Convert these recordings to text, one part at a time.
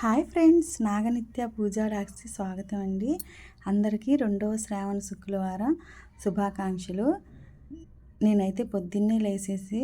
Hi friends నాగనిత్య పూజా డాక్స్కి స్వాగతం అండి. అందరికీ రెండవ శ్రావణ శుక్రవారం శుభాకాంక్షలు. నేనైతే పొద్దున్నే లేచేసి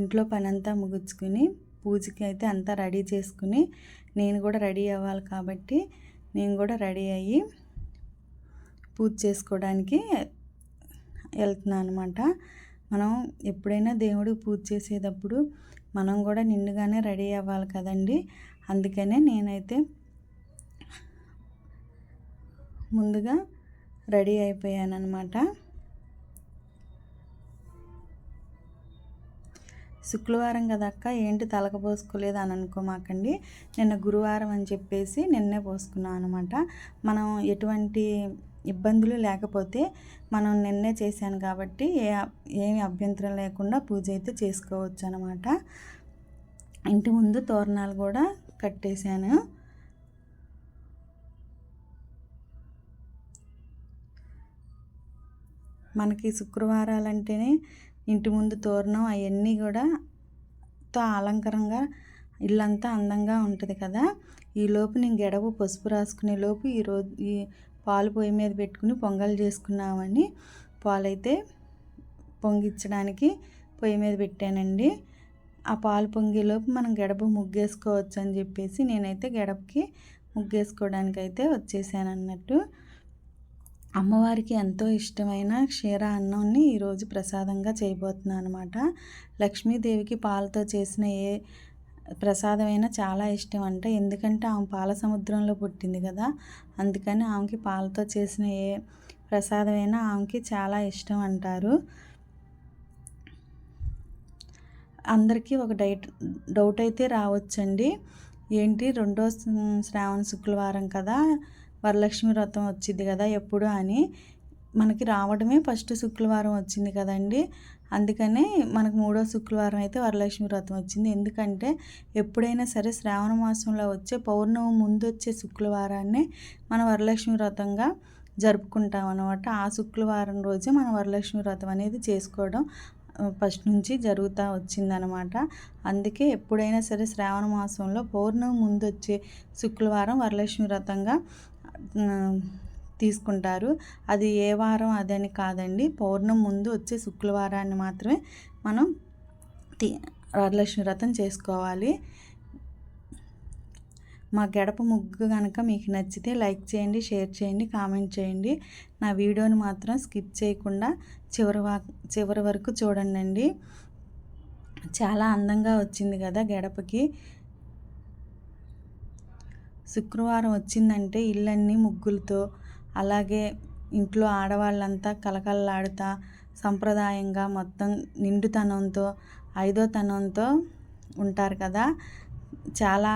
ఇంట్లో పని అంతా ముగించుకుని పూజకి అయితే అంతా రెడీ చేసుకుని నేను కూడా రెడీ అవ్వాలి కాబట్టి నేను కూడా రెడీ అయ్యి పూజ చేసుకోవడానికి వెళ్తున్నాను అనమాట మనం ఎప్పుడైనా దేవుడికి పూజ చేసేటప్పుడు మనం కూడా నిండుగానే రెడీ అవ్వాలి కదండి. అందుకనే నేనైతే ముందుగా రెడీ అయిపోయాను అనమాట శుక్రవారం కదా అక్క ఏంటి తలక పోసుకోలేదు అని అనుకోమాకండి. నిన్న గురువారం అని చెప్పేసి నిన్నే పోసుకున్నాను అనమాట మనం ఎటువంటి ఇబ్బందులు లేకపోతే మనం నిన్నే చేశాను కాబట్టి ఏ ఏమి అభ్యంతరం లేకుండా పూజ అయితే చేసుకోవచ్చు అనమాట ఇంటి ముందు తోరణాలు కూడా కట్టేశాను. మనకి శుక్రవారాలంటేనే ఇంటి ముందు తోరణం అవన్నీ కూడా తో అలంకరంగా ఇల్లంతా అందంగా ఉంటుంది కదా. ఈ లోపు నేను గెడవ పసుపు రాసుకునే లోపు ఈరోజు ఈ పాలు పొయ్యి మీద పెట్టుకుని పొంగల్ చేసుకున్నామని పాలైతే పొంగిచ్చడానికి పొయ్యి మీద పెట్టానండి. ఆ పాలు పొంగేలోపు మనం గడప ముగ్గేసుకోవచ్చు అని చెప్పేసి నేనైతే గడపకి ముగ్గేసుకోవడానికి అయితే వచ్చేసాను అన్నట్టు అమ్మవారికి ఎంతో ఇష్టమైన క్షీర అన్నంని ఈరోజు ప్రసాదంగా చేయబోతున్నాను అనమాట లక్ష్మీదేవికి పాలతో చేసిన ఏ ప్రసాదమైనా చాలా ఇష్టం అంట ఎందుకంటే ఆమె పాల సముద్రంలో పుట్టింది కదా. అందుకని ఆమెకి పాలతో చేసిన ఏ ప్రసాదమైనా ఆమెకి చాలా ఇష్టం అంటారు అందరికీ ఒక డైట్ డౌట్ అయితే రావచ్చండి. ఏంటి? రెండో శ్రావణ శుక్రవారం కదా వరలక్ష్మి వ్రతం వచ్చింది కదా ఎప్పుడు అని. మనకి రావడమే ఫస్ట్ శుక్రవారం వచ్చింది కదండి. అందుకనే మనకు మూడో శుక్రవారం అయితే వరలక్ష్మి వ్రతం వచ్చింది. ఎందుకంటే ఎప్పుడైనా సరే శ్రావణ మాసంలో వచ్చే పౌర్ణమి ముందు వచ్చే శుక్రవారాన్నే మన వరలక్ష్మి వ్రతంగా జరుపుకుంటాం అనమాట ఆ శుక్రవారం రోజే మనం వరలక్ష్మి వ్రతం అనేది చేసుకోవడం ఫస్ట్ నుంచి జరుగుతూ వచ్చిందనమాట. అందుకే ఎప్పుడైనా సరే శ్రావణ మాసంలో పౌర్ణమి ముందు వచ్చే శుక్రవారం వరలక్ష్మి వ్రతంగా తీసుకుంటారు. అది ఏ వారం అదని కాదండి. పౌర్ణమి ముందు వచ్చే శుక్రవారాన్ని మాత్రమే మనం వరలక్ష్మి వ్రతం చేసుకోవాలి. మా గడప ముగ్గు కనుక మీకు నచ్చితే లైక్ చేయండి షేర్ చేయండి కామెంట్ చేయండి. నా వీడియోని మాత్రం స్కిప్ చేయకుండా చివరి వా చివరి వరకు చూడండి చాలా అందంగా వచ్చింది కదా గడపకి. శుక్రవారం వచ్చిందంటే ఇళ్ళన్నీ ముగ్గులతో అలాగే ఇంట్లో ఆడవాళ్ళంతా కలకల్లాడుతా సంప్రదాయంగా మొత్తం నిండుతనంతో ఐదో తనంతో ఉంటారు కదా. చాలా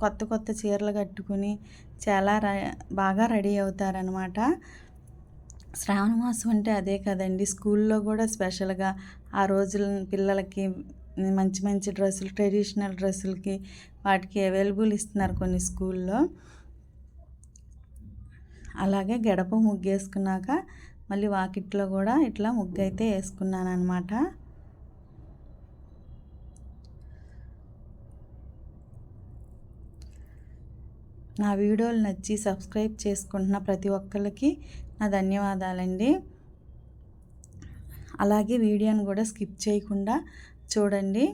కొత్త కొత్త చీరలు కట్టుకుని చాలా బాగా రెడీ అవుతారనమాట శ్రావణ మాసం అంటే అదే కదండి. స్కూల్లో కూడా స్పెషల్గా ఆ రోజుల పిల్లలకి మంచి మంచి డ్రెస్సులు ట్రెడిషనల్ డ్రెస్సులకి వాటికి అవైలబుల్ ఇస్తున్నారు కొన్ని స్కూల్లో. అలాగే గడప ముగ్గు వేసుకున్నాక మళ్ళీ వాకిట్లో కూడా ఇట్లా ముగ్గు అయితే వేసుకున్నాను అనమాట నా వీడియోలు నచ్చి సబ్స్క్రైబ్ చేసుకుంటున్న ప్రతి ఒక్కరికి నా ధన్యవాదాలండి. అలాగే వీడియోని కూడా స్కిప్ చేయకుండా చూడండి.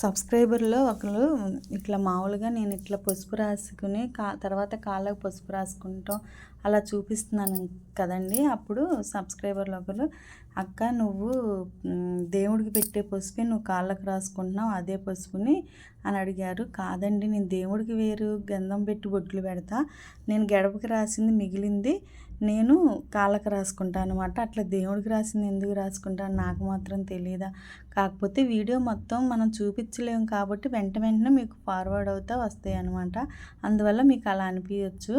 సబ్స్క్రైబర్లో ఒకరు ఇట్లా మామూలుగా నేను ఇట్లా పసుపు రాసుకుని కా తర్వాత కాళ్ళకు పసుపు రాసుకుంటాం అలా చూపిస్తున్నాను కదండి. అప్పుడు సబ్స్క్రైబర్లు ఒకరు అక్క నువ్వు దేవుడికి పెట్టే పసుపే నువ్వు కాళ్ళకు రాసుకుంటున్నావు అదే పసుపుని అని అడిగారు. కాదండి నేను దేవుడికి వేరు గంధం పెట్టి బొట్లు పెడతా నేను గడపకి రాసింది మిగిలింది నేను కాళ్ళకు రాసుకుంటాను అనమాట అట్లా దేవుడికి రాసింది ఎందుకు రాసుకుంటాను నాకు మాత్రం తెలియదా కాకపోతే వీడియో మొత్తం మనం చూపించలేము కాబట్టి వెంట వెంటనే మీకు ఫార్వర్డ్ అవుతా వస్తాయి అనమాట అందువల్ల మీకు అలా అనిపించవచ్చు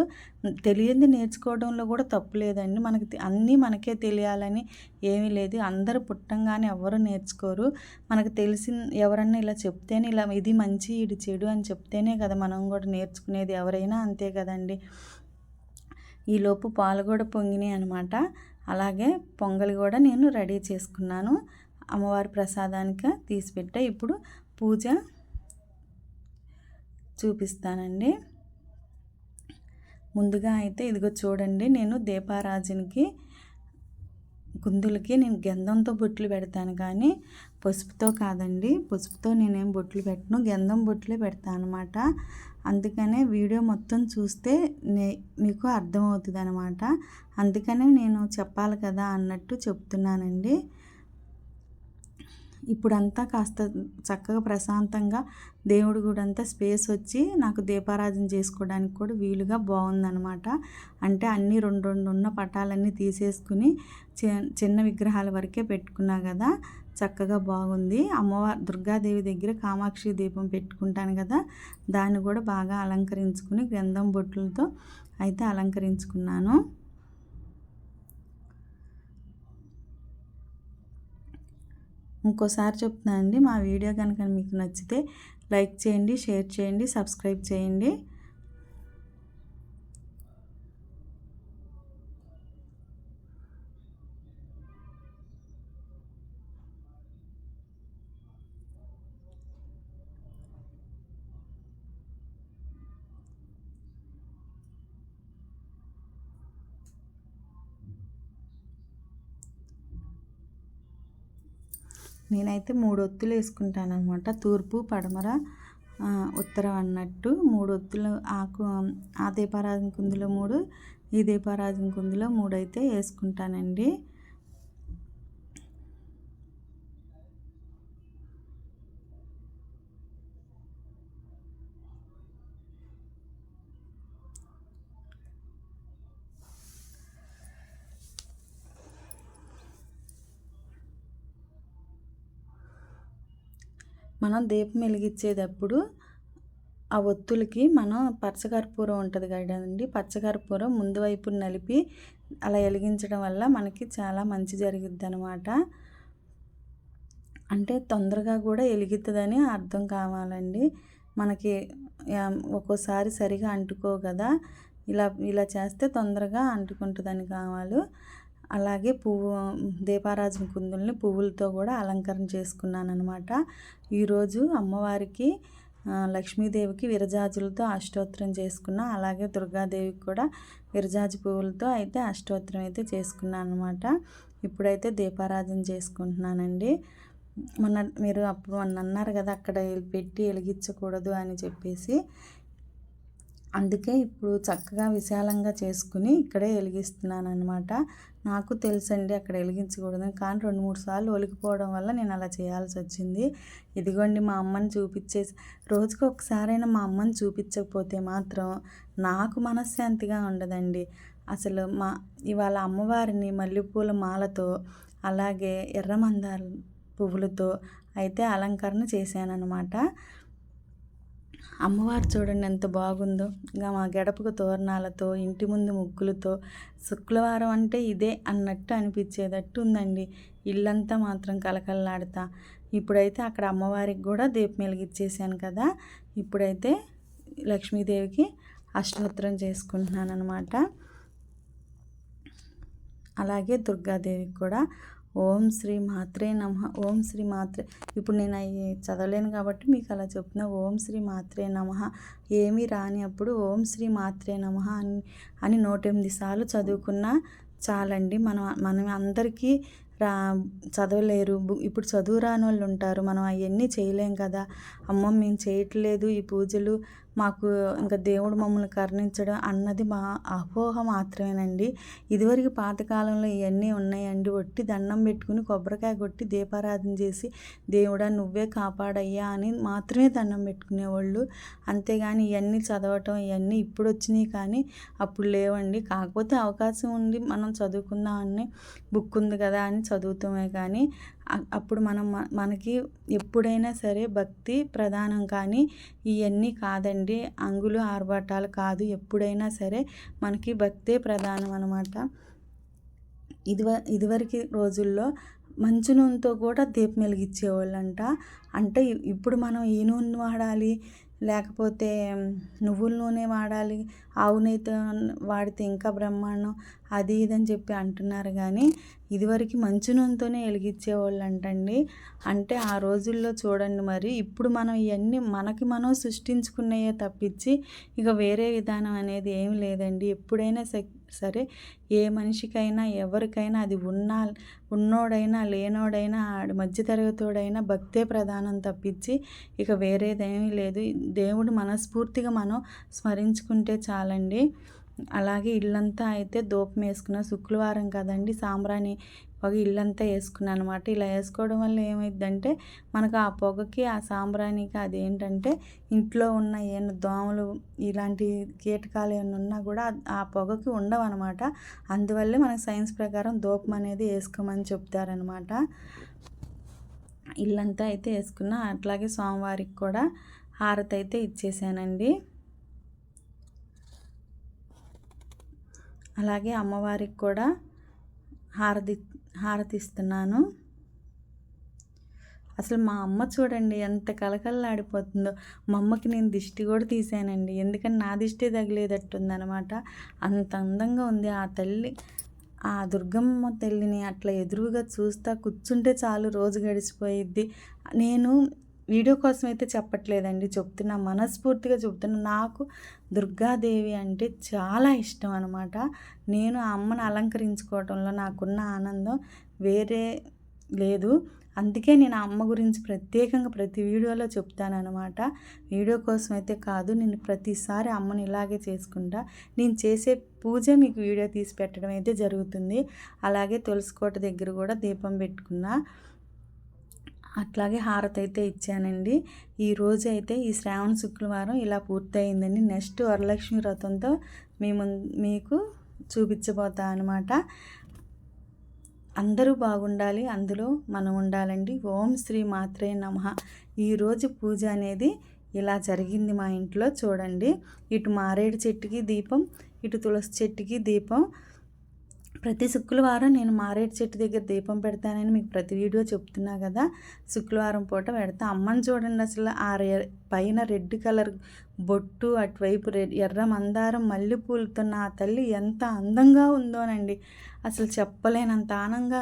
తెలియంది నేర్చుకోవడంలో కూడా తప్పు లేదండి. మనకి అన్నీ మనకే తెలియాలని ఏమీ లేదు. అందరూ పుట్టంగానే ఎవరు నేర్చుకోరు. మనకు తెలిసిన ఎవరన్నా ఇలా చెప్తేనే ఇలా ఇది మంచి ఇది చెడు అని చెప్తేనే కదా మనం కూడా నేర్చుకునేది ఎవరైనా అంతే కదండి. ఈలోపు పాలు కూడా పొంగినాయి అనమాట అలాగే పొంగలి కూడా నేను రెడీ చేసుకున్నాను. అమ్మవారి ప్రసాదానికి తీసిపెట్ట ఇప్పుడు పూజ చూపిస్తానండి. ముందుగా అయితే ఇదిగో చూడండి నేను దీపారాజునికి గుందులకి నేను గంధంతో బొట్లు పెడతాను కానీ పసుపుతో కాదండి. పసుపుతో నేనేం బొట్లు పెట్టను గంధం బొట్లే పెడతాను అనమాట అందుకనే వీడియో మొత్తం చూస్తే నే మీకు అర్థమవుతుంది అనమాట అందుకనే నేను చెప్పాలి కదా అన్నట్టు చెప్తున్నానండి. ఇప్పుడంతా కాస్త చక్కగా ప్రశాంతంగా దేవుడి కూడా అంతా స్పేస్ వచ్చి నాకు దీపారాధన చేసుకోవడానికి కూడా వీలుగా బాగుందనమాట. అంటే అన్నీ రెండు రెండు ఉన్న పటాలన్నీ తీసేసుకుని చిన్న విగ్రహాల వరకే పెట్టుకున్నా కదా చక్కగా బాగుంది. అమ్మవారి దుర్గాదేవి దగ్గర కామాక్షి దీపం పెట్టుకుంటాను కదా దాన్ని కూడా బాగా అలంకరించుకుని గంధం బొట్టులతో అయితే అలంకరించుకున్నాను. ఇంకోసారి చెప్తున్నాను అండి మా వీడియో కనుక మీకు నచ్చితే లైక్ చేయండి షేర్ చేయండి సబ్స్క్రైబ్ చేయండి. నేనైతే మూడు ఒత్తులు వేసుకుంటాను అనమాట తూర్పు పడమర ఉత్తరం అన్నట్టు మూడు ఒత్తులు ఆకు ఆ దీపారాధన కుందులో మూడు ఈ దీపారాధన కుందులో మూడు అయితే వేసుకుంటానండి. మనం దీపం వెలిగించేటప్పుడు ఆ ఒత్తులకి మనం పచ్చకర్పూరం ఉంటుంది కదండి. పచ్చకర్పూరం ముందు వైపు నలిపి అలా వెలిగించడం వల్ల మనకి చాలా మంచి జరుగుద్ది అనమాట అంటే తొందరగా కూడా వెలుగుతుందని అర్థం కావాలండి. మనకి ఒక్కోసారి సరిగా అంటుకో కదా. ఇలా ఇలా చేస్తే తొందరగా అంటుకుంటుందని కావాలి. అలాగే పువ్వు దీపారాజన కుందుల్ని పువ్వులతో కూడా అలంకరణ చేసుకున్నాను అనమాట ఈరోజు అమ్మవారికి లక్ష్మీదేవికి విరజాజులతో అష్టోత్తరం చేసుకున్నా అలాగే దుర్గాదేవికి కూడా విరజాజు పువ్వులతో అయితే అష్టోత్తరం అయితే చేసుకున్నాను అనమాట ఇప్పుడైతే దీపారాధన చేసుకుంటున్నానండి. మొన్న మీరు అప్పుడు మొన్న అన్నారు కదా అక్కడ పెట్టి వెలిగించకూడదు అని చెప్పేసి. అందుకే ఇప్పుడు చక్కగా విశాలంగా చేసుకుని ఇక్కడే వెలిగిస్తున్నాను అనమాట నాకు తెలుసండి అక్కడ వెలిగించకూడదు. కానీ రెండు మూడు సార్లు ఒలికిపోవడం వల్ల నేను అలా చేయాల్సి వచ్చింది. ఇదిగోండి మా అమ్మని చూపించేసి రోజుకి ఒకసారైనా మా అమ్మని చూపించకపోతే మాత్రం నాకు మనశ్శాంతిగా ఉండదండి. అసలు మా ఇవాళ అమ్మవారిని మల్లెపూల మాలతో అలాగే ఎర్రమందార పువ్వులతో అయితే అలంకరణ చేశాను అనమాట అమ్మవారు చూడండి ఎంత బాగుందో. ఇంకా మా గడపకు తోరణాలతో ఇంటి ముందు ముగ్గులతో శుక్రవారం అంటే ఇదే అన్నట్టు అనిపించేటట్టు ఉందండి. ఇల్లంతా మాత్రం కలకల్లాడతా ఇప్పుడైతే అక్కడ అమ్మవారికి కూడా దీపం వెలిగిచ్చేసాను కదా. ఇప్పుడైతే లక్ష్మీదేవికి అష్టోత్తరం చేసుకుంటున్నాను అనమాట అలాగే దుర్గాదేవికి కూడా ఓం శ్రీ మాత్రే నమ. ఓం శ్రీ మాత్రే. ఇప్పుడు నేను అవి చదవలేను కాబట్టి మీకు అలా చెప్తున్నా. ఓం శ్రీ మాత్రే నమ. ఏమీ రాని అప్పుడు ఓం శ్రీ మాత్రే నమ అని అని నూట ఎనిమిది సార్లు చదువుకున్నా చాలండి. మనం మనం అందరికీ రా చదవలేరు. ఇప్పుడు చదువు రాని వాళ్ళు ఉంటారు. మనం అవన్నీ చేయలేం కదా. అమ్మ మేము చేయట్లేదు ఈ పూజలు. మాకు ఇంకా దేవుడు మమ్మల్ని కరుణించడం అన్నది మా అపోహ మాత్రమేనండి. ఇదివరకు పాతకాలంలో ఇవన్నీ ఉన్నాయండి. ఒట్టి దండం పెట్టుకుని కొబ్బరికాయ కొట్టి దీపారాధన చేసి దేవుడా నువ్వే కాపాడయ్యా అని మాత్రమే దండం పెట్టుకునేవాళ్ళు. అంతేగాని ఇవన్నీ చదవటం ఇవన్నీ ఇప్పుడు వచ్చినాయి కానీ అప్పుడు లేవండి. కాకపోతే అవకాశం ఉంది. మనం చదువుకుందామని బుక్ ఉంది కదా అని చదువుతామే కానీ అప్పుడు మనం మనకి ఎప్పుడైనా సరే భక్తి ప్రధానం కానీ ఇవన్నీ కాదండి. అంగులు ఆర్భాటాలు కాదు. ఎప్పుడైనా సరే మనకి భక్తే ప్రధానం అనమాట ఇదివ ఇదివరకు రోజుల్లో మంచి నూనెతో కూడా దీపం వెలిగించేవాళ్ళంట. అంటే ఇప్పుడు మనం ఏ నూనె వాడాలి? లేకపోతే నువ్వుల నూనె వాడాలి? ఆవు నెయ్యితో వాడితే ఇంకా బ్రహ్మాండం. అది ఇది అని చెప్పి అంటున్నారు కానీ ఇదివరకు మంచి నూనెతోనే వెలిగించేవాళ్ళు అంటండి అంటే ఆ రోజుల్లో చూడండి మరి ఇప్పుడు మనం ఇవన్నీ మనకి మనం సృష్టించుకున్నాయే తప్పించి ఇక వేరే విధానం అనేది ఏం లేదండి. ఎప్పుడైనా సరే ఏ మనిషికైనా ఎవరికైనా అది ఉన్నా ఉన్నోడైనా లేనోడైనా ఆడు మధ్యతరగతోడైనా భక్తే ప్రధానం తప్పించి ఇక వేరేదేమీ లేదు. దేవుడు మనస్ఫూర్తిగా మనం స్మరించుకుంటే చాలండి. అలాగే ఇల్లంతా అయితే దూపం వేసుకున్న. శుక్రవారం కదండి సాంబ్రాణి పొగ ఇల్లంతా వేసుకున్నాను అనమాట ఇలా వేసుకోవడం వల్ల ఏమైందంటే మనకు ఆ పొగకి ఆ సాంబ్రాణికి అదేంటంటే ఇంట్లో ఉన్న ఏమైనా దోమలు ఇలాంటి కీటకాలు ఏమైనా ఉన్నా కూడా ఆ పొగకి ఉండవు అనమాట అందువల్లే మనకు సైన్స్ ప్రకారం దూపం అనేది వేసుకోమని చెప్తారనమాట ఇల్లంతా అయితే వేసుకున్నా. అట్లాగే సోమవారికి కూడా హారతి అయితే ఇచ్చేసానండి. అలాగే అమ్మవారికి కూడా హారతి హారతి ఇస్తున్నాను అసలు మా అమ్మ చూడండి ఎంత కలకల్లాడిపోతుందో మా అమ్మకి నేను దిష్టి కూడా తీసానండి. ఎందుకంటే నా దిష్టి తగిలేదట్టుందనమాట అంత అందంగా ఉంది. ఆ తల్లి ఆ దుర్గమ్మ తల్లిని అట్లా ఎదురుగా చూస్తా కూర్చుంటే చాలు రోజు గడిచిపోయిద్ది. నేను వీడియో కోసం అయితే చెప్పట్లేదండి. చెప్తున్నా మనస్ఫూర్తిగా చెప్తున్నా. నాకు దుర్గాదేవి అంటే చాలా ఇష్టం అనమాట నేను ఆ అమ్మను అలంకరించుకోవటంలో నాకున్న ఆనందం వేరే లేదు. అందుకే నేను అమ్మ గురించి ప్రత్యేకంగా ప్రతి వీడియోలో చెప్తానమాట వీడియో కోసం అయితే కాదు నేను ప్రతిసారి అమ్మని ఇలాగే చేసుకుంటా. నేను చేసే పూజ మీకు వీడియో తీసి పెట్టడం అయితే జరుగుతుంది. అలాగే తులసికోట దగ్గర కూడా దీపం పెట్టుకున్నా. అట్లాగే హారతి అయితే ఇచ్చానండి. ఈ రోజు అయితే ఈ శ్రావణ శుక్రవారం ఇలా పూర్తయిందండి. నెక్స్ట్ వరలక్ష్మి వ్రతంతో మేము మీకు చూపించబోతా అనమాట అందరూ బాగుండాలి అందులో మనం ఉండాలండి. ఓం శ్రీ మాత్రే నమ. ఈరోజు పూజ అనేది ఇలా జరిగింది మా ఇంట్లో చూడండి. ఇటు మారేడు చెట్టుకి దీపం ఇటు తులసి చెట్టుకి దీపం ప్రతి శుక్రవారం నేను మారేడు చెట్టు దగ్గర దీపం పెడతానని మీకు ప్రతి వీడియో చెప్తున్నా కదా. శుక్రవారం పూట పెడతా. అమ్మని చూడండి అసలు ఆ పైన రెడ్ కలర్ బొట్టు అటువైపు రెడ్ ఎర్ర మందారం మల్లెపూలతో ఆ తల్లి ఎంత అందంగా ఉందోనండి. అసలు చెప్పలేనంత ఆనందంగా